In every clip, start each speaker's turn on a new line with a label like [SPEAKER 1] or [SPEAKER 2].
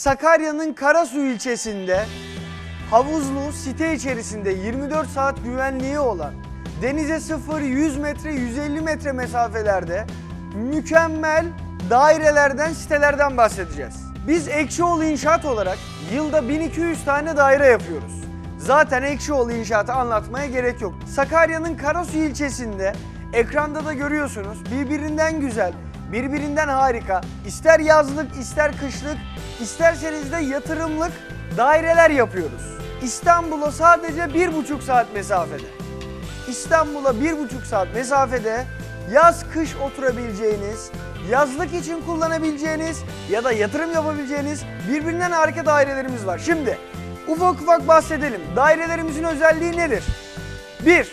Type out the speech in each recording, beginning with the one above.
[SPEAKER 1] Sakarya'nın Karasu ilçesinde havuzlu site içerisinde 24 saat güvenliği olan denize 0 100 metre 150 metre mesafelerde mükemmel dairelerden sitelerden bahsedeceğiz. Biz Ekşioğlu İnşaat olarak yılda 1200 tane daire yapıyoruz. Zaten Ekşioğlu İnşaat'ı anlatmaya gerek yok. Sakarya'nın Karasu ilçesinde ekranda da görüyorsunuz birbirinden güzel, birbirinden harika. İster yazlık, ister kışlık, isterseniz de yatırımlık daireler yapıyoruz. İstanbul'a sadece bir buçuk saat mesafede. İstanbul'a bir buçuk saat mesafede yaz kış oturabileceğiniz, yazlık için kullanabileceğiniz ya da yatırım yapabileceğiniz birbirinden harika dairelerimiz var. Şimdi ufak ufak bahsedelim. Dairelerimizin özelliği nedir? 1.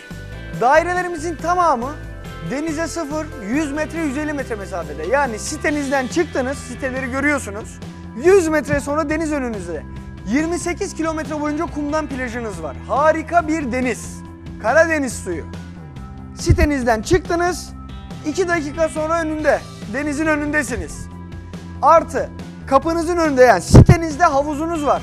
[SPEAKER 1] Dairelerimizin tamamı denize 0, 100 metre, 150 metre mesafede. Yani sitenizden çıktınız, siteleri görüyorsunuz. 100 metre sonra deniz önünüzde. 28 kilometre boyunca kumdan plajınız var. Harika bir deniz. Karadeniz suyu. Sitenizden çıktınız, 2 dakika sonra önünde, denizin önündesiniz. Artı kapınızın önünde yani sitenizde havuzunuz var.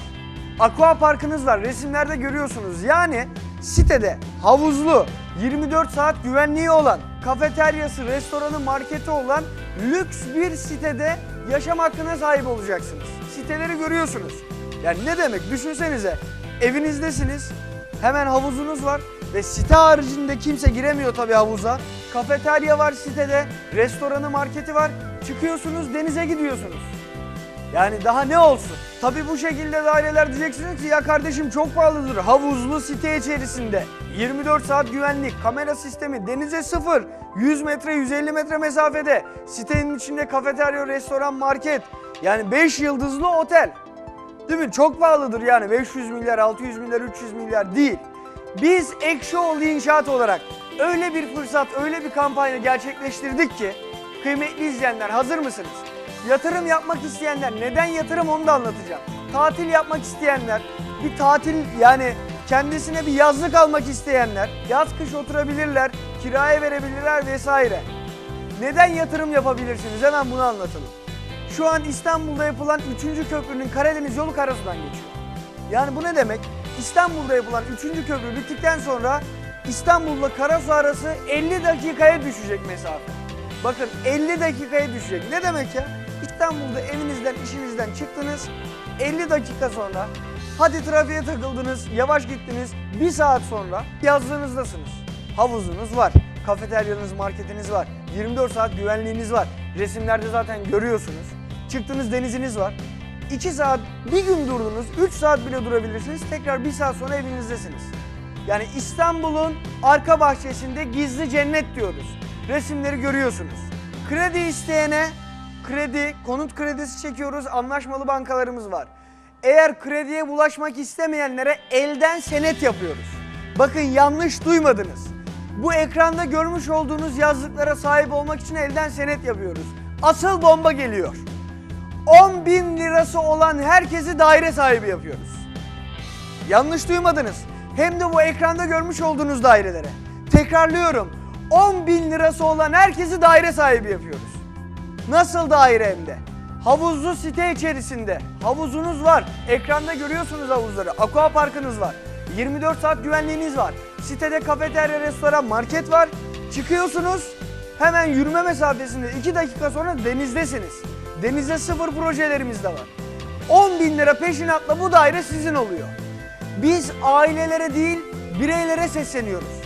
[SPEAKER 1] Aqua parkınız var. Resimlerde görüyorsunuz. Yani sitede havuzlu, 24 saat güvenliği olan, kafeteryası, restoranı, marketi olan lüks bir sitede yaşam hakkına sahip olacaksınız. Siteleri görüyorsunuz. Yani ne demek? Düşünsenize. Evinizdesiniz. Hemen havuzunuz var ve site haricinde kimse giremiyor tabii havuza. Kafeterya var sitede, restoranı, marketi var. Çıkıyorsunuz, denize gidiyorsunuz. Yani daha ne olsun? Tabii bu şekilde daireler diyeceksiniz ki ya kardeşim çok pahalıdır. Havuzlu site içerisinde 24 saat güvenlik, kamera sistemi, denize sıfır, 100 metre 150 metre mesafede, sitenin içinde kafeterya, restoran, market. Yani 5 yıldızlı otel. Değil mi? Çok pahalıdır yani 500 milyar, 600 milyar, 300 milyar değil. Biz Ekşioğlu İnşaat olarak öyle bir fırsat, öyle bir kampanya gerçekleştirdik ki kıymetli izleyenler hazır mısınız? Yatırım yapmak isteyenler, neden yatırım onu da anlatacağım. Tatil yapmak isteyenler, bir tatil yani kendisine bir yazlık almak isteyenler, yaz kış oturabilirler, kiraya verebilirler vesaire. Neden yatırım yapabilirsiniz? Hemen bunu anlatalım. Şu an İstanbul'da yapılan 3. köprünün Karadeniz yolu Karasu'dan geçiyor. Yani bu ne demek? İstanbul'da yapılan 3. köprü bittikten sonra İstanbul'la Karasu arası 50 dakikaya düşecek mesafe. Bakın 50 dakikaya düşecek. Ne demek ya? İstanbul'da evinizden, işinizden çıktınız. 50 dakika sonra hadi trafiğe takıldınız, yavaş gittiniz. Bir saat sonra yazlığınızdasınız. Havuzunuz var, kafeteryanız, marketiniz var. 24 saat güvenliğiniz var. Resimlerde zaten görüyorsunuz. Çıktınız deniziniz var. 2 saat, bir gün durdunuz, 3 saat bile durabilirsiniz. Tekrar bir saat sonra evinizdesiniz. Yani İstanbul'un arka bahçesinde gizli cennet diyoruz. Resimleri görüyorsunuz. Kredi isteyene kredi, konut kredisi çekiyoruz. Anlaşmalı bankalarımız var. Eğer krediye bulaşmak istemeyenlere elden senet yapıyoruz. Bakın yanlış duymadınız. Bu ekranda görmüş olduğunuz yazlıklara sahip olmak için elden senet yapıyoruz. Asıl bomba geliyor. 10 bin lirası olan herkesi daire sahibi yapıyoruz. Yanlış duymadınız. Hem de bu ekranda görmüş olduğunuz dairelere. Tekrarlıyorum. 10 bin lirası olan herkesi daire sahibi yapıyoruz. Nasıl daire hem de? Havuzlu site içerisinde. Havuzunuz var. Ekranda görüyorsunuz havuzları. Aqua parkınız var. 24 saat güvenliğiniz var. Sitede kafeterya, restoran, market var. Çıkıyorsunuz. Hemen yürüme mesafesinde 2 dakika sonra denizdesiniz. Denizde sıfır projelerimiz de var. 10 bin lira peşinatla bu daire sizin oluyor. Biz ailelere değil bireylere sesleniyoruz.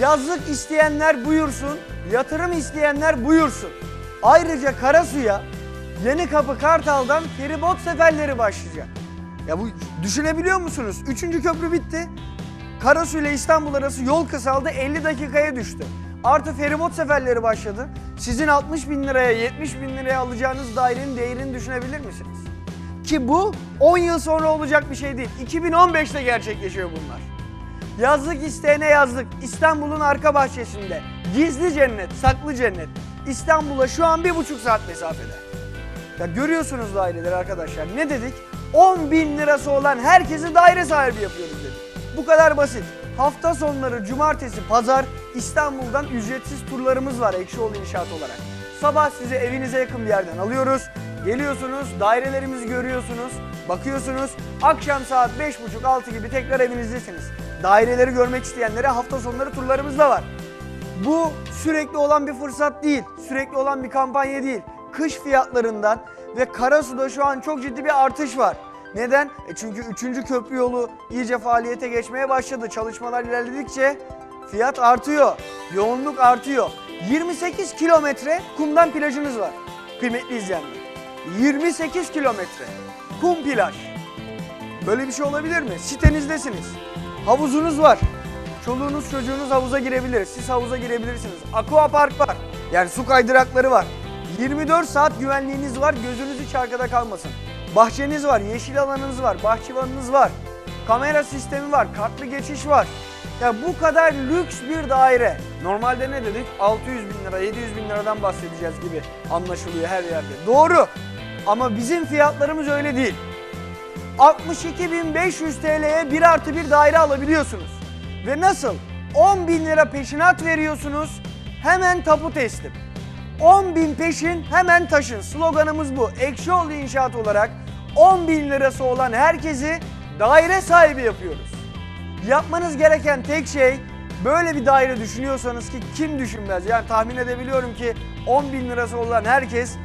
[SPEAKER 1] Yazlık isteyenler buyursun, yatırım isteyenler buyursun. Ayrıca Karasu'ya Yeni Kapı Kartal'dan feribot seferleri başlayacak. Ya bu düşünebiliyor musunuz? Üçüncü köprü bitti. Karasu ile İstanbul arası yol kısaldı 50 dakikaya düştü. Artı feribot seferleri başladı. Sizin 60 bin liraya 70 bin liraya alacağınız dairenin değerini düşünebilir misiniz? Ki bu 10 yıl sonra olacak bir şey değil. 2015'te gerçekleşiyor bunlar. Yazlık isteyene yazlık. İstanbul'un arka bahçesinde. Gizli cennet, saklı cennet. İstanbul'a şu an bir buçuk saat mesafede. Ya görüyorsunuz daireleri arkadaşlar. Ne dedik? 10 bin lirası olan herkesi daire sahibi yapıyoruz dedik. Bu kadar basit. Hafta sonları, cumartesi, pazar İstanbul'dan ücretsiz turlarımız var Ekşioğlu İnşaat olarak. Sabah sizi evinize yakın bir yerden alıyoruz. Geliyorsunuz, dairelerimizi görüyorsunuz, bakıyorsunuz. Akşam saat 5.30-6 gibi tekrar evinizdesiniz. Daireleri görmek isteyenlere hafta sonları turlarımız da var. Bu sürekli olan bir fırsat değil, sürekli olan bir kampanya değil. Kış fiyatlarından ve Karasu'da şu an çok ciddi bir artış var. Neden? E çünkü 3. köprü yolu iyice faaliyete geçmeye başladı. Çalışmalar ilerledikçe fiyat artıyor, yoğunluk artıyor. 28 kilometre kumdan plajınız var kıymetli izleyenler. 28 kilometre kum plaj. Böyle bir şey olabilir mi? Sitenizdesiniz. Havuzunuz var. Çoluğunuz çocuğunuz havuza girebilir. Siz havuza girebilirsiniz. Aqua park var. Yani su kaydırakları var. 24 saat güvenliğiniz var. Gözünüz hiç arkada kalmasın. Bahçeniz var, yeşil alanınız var, bahçıvanınız var. Kamera sistemi var, kartlı geçiş var. Ya bu kadar lüks bir daire. Normalde ne dedik? 600 bin lira, 700 bin liradan bahsedeceğiz gibi anlaşılıyor her yerde. Doğru. Ama bizim fiyatlarımız öyle değil. 62.500 TL'ye 1 artı bir daire alabiliyorsunuz. Ve nasıl? 10 bin lira peşinat veriyorsunuz, hemen tapu teslim. 10 bin peşin hemen taşın. Sloganımız bu. Ekşioğlu İnşaat olarak 10 bin lirası olan herkesi daire sahibi yapıyoruz. Yapmanız gereken tek şey böyle bir daire düşünüyorsanız ki kim düşünmez? Yani tahmin edebiliyorum ki 10 bin lirası olan herkes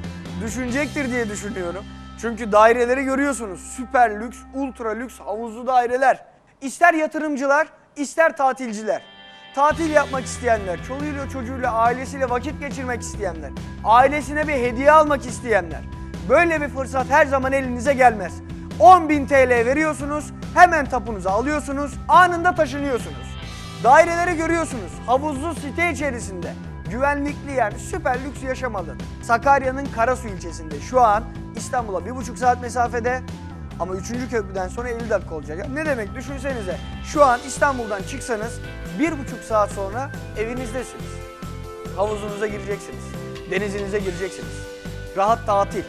[SPEAKER 1] düşünecektir diye düşünüyorum. Çünkü daireleri görüyorsunuz. Süper lüks, ultra lüks havuzlu daireler. İster yatırımcılar, ister tatilciler. Tatil yapmak isteyenler, çoluğuyla çocuğuyla ailesiyle vakit geçirmek isteyenler, ailesine bir hediye almak isteyenler. Böyle bir fırsat her zaman elinize gelmez. 10.000 TL veriyorsunuz, hemen tapunuzu alıyorsunuz, anında taşınıyorsunuz. Daireleri görüyorsunuz, havuzlu site içerisinde. Güvenlikli yani süper lüks yaşam alanı. Sakarya'nın Karasu ilçesinde şu an İstanbul'a bir buçuk saat mesafede ama 3. köprüden sonra 50 dakika olacak. Ne demek düşünsenize şu an İstanbul'dan çıksanız bir buçuk saat sonra evinizdesiniz. Havuzunuza gireceksiniz. Denizinize gireceksiniz. Rahat tatil.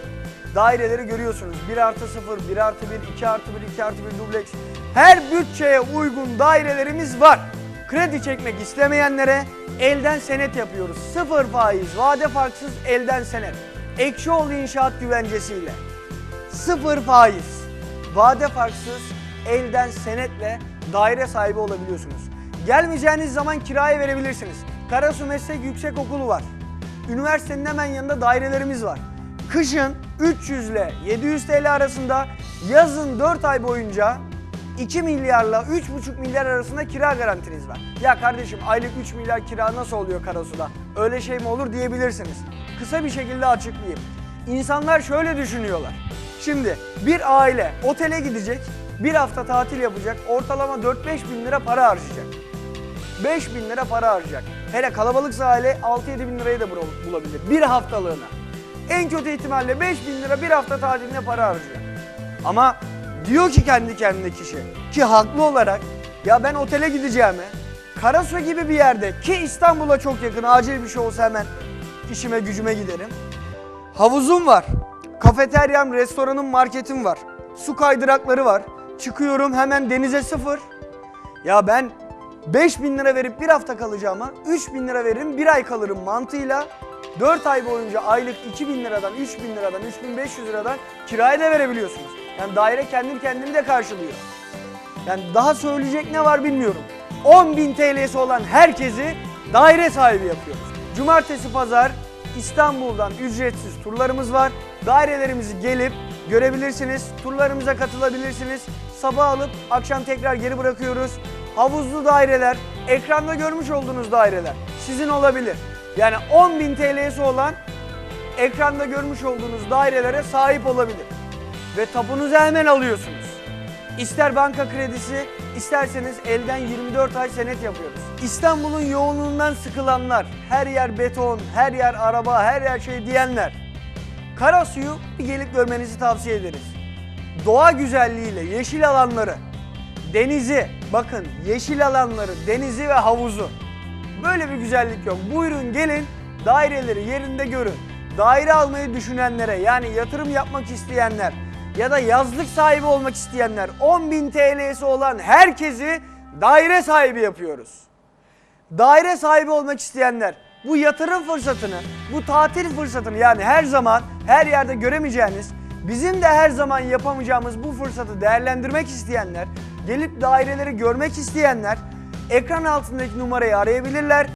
[SPEAKER 1] Daireleri görüyorsunuz. 1 artı 0, 1 artı 1, 2 artı 1, 2 artı 1 dubleks. Her bütçeye uygun dairelerimiz var. Kredi çekmek istemeyenlere elden senet yapıyoruz. Sıfır faiz, vade farksız elden senet. Ekşioğlu İnşaat güvencesiyle. Sıfır faiz, vade farksız elden senetle daire sahibi olabiliyorsunuz. Gelmeyeceğiniz zaman kiraya verebilirsiniz. Karasu Meslek Yüksekokulu var. Üniversitenin hemen yanında dairelerimiz var. Kışın 300 ile 700 TL arasında, yazın 4 ay boyunca 2 milyarla 3,5 milyar arasında kira garantiniz var. Ya kardeşim aylık 3 milyar kira nasıl oluyor Karasu'da? Öyle şey mi olur diyebilirsiniz. Kısa bir şekilde açıklayayım. İnsanlar şöyle düşünüyorlar. Şimdi bir aile otele gidecek, bir hafta tatil yapacak, ortalama 4-5 bin lira para harcayacak. 5 bin lira para harcayacak. Hele kalabalıksa aile 6-7 bin lirayı da bul- bulabilir bir haftalığına. En kötü ihtimalle 5 bin lira bir hafta tatiline para harcayacak. Ama diyor ki kendi kendine kişi ki haklı olarak ya ben otele gideceğime Karasu gibi bir yerde ki İstanbul'a çok yakın acil bir şey olsa hemen işime gücüme giderim. Havuzum var. Kafeteryam, restoranım, marketim var. Su kaydırakları var. Çıkıyorum hemen denize sıfır. Ya ben 5 bin lira verip bir hafta kalacağıma 3 bin lira veririm bir ay kalırım mantığıyla 4 ay boyunca aylık 2 bin liradan, 3 bin liradan, 3500 liradan kiraya da verebiliyorsunuz. Yani daire kendini kendini de karşılıyor. Yani daha söyleyecek ne var bilmiyorum. 10 bin TL'si olan herkesi daire sahibi yapıyoruz. Cumartesi, pazar İstanbul'dan ücretsiz turlarımız var. Dairelerimizi gelip görebilirsiniz. Turlarımıza katılabilirsiniz. Sabah alıp akşam tekrar geri bırakıyoruz. Havuzlu daireler, ekranda görmüş olduğunuz daireler sizin olabilir. Yani 10 bin TL'si olan ekranda görmüş olduğunuz dairelere sahip olabilir. Ve tapunuzu hemen alıyorsunuz. İster banka kredisi, isterseniz elden 24 ay senet yapıyoruz. İstanbul'un yoğunluğundan sıkılanlar, her yer beton, her yer araba, her yer şey diyenler. Karasu'yu bir gelip görmenizi tavsiye ederiz. Doğa güzelliğiyle yeşil alanları, denizi, bakın yeşil alanları, denizi ve havuzu. Böyle bir güzellik yok. Buyurun gelin daireleri yerinde görün. Daire almayı düşünenlere yani yatırım yapmak isteyenler ya da yazlık sahibi olmak isteyenler 10.000 TL'si olan herkesi daire sahibi yapıyoruz. Daire sahibi olmak isteyenler bu yatırım fırsatını, bu tatil fırsatını yani her zaman her yerde göremeyeceğiniz, bizim de her zaman yapamayacağımız bu fırsatı değerlendirmek isteyenler, gelip daireleri görmek isteyenler ekran altındaki numarayı arayabilirler.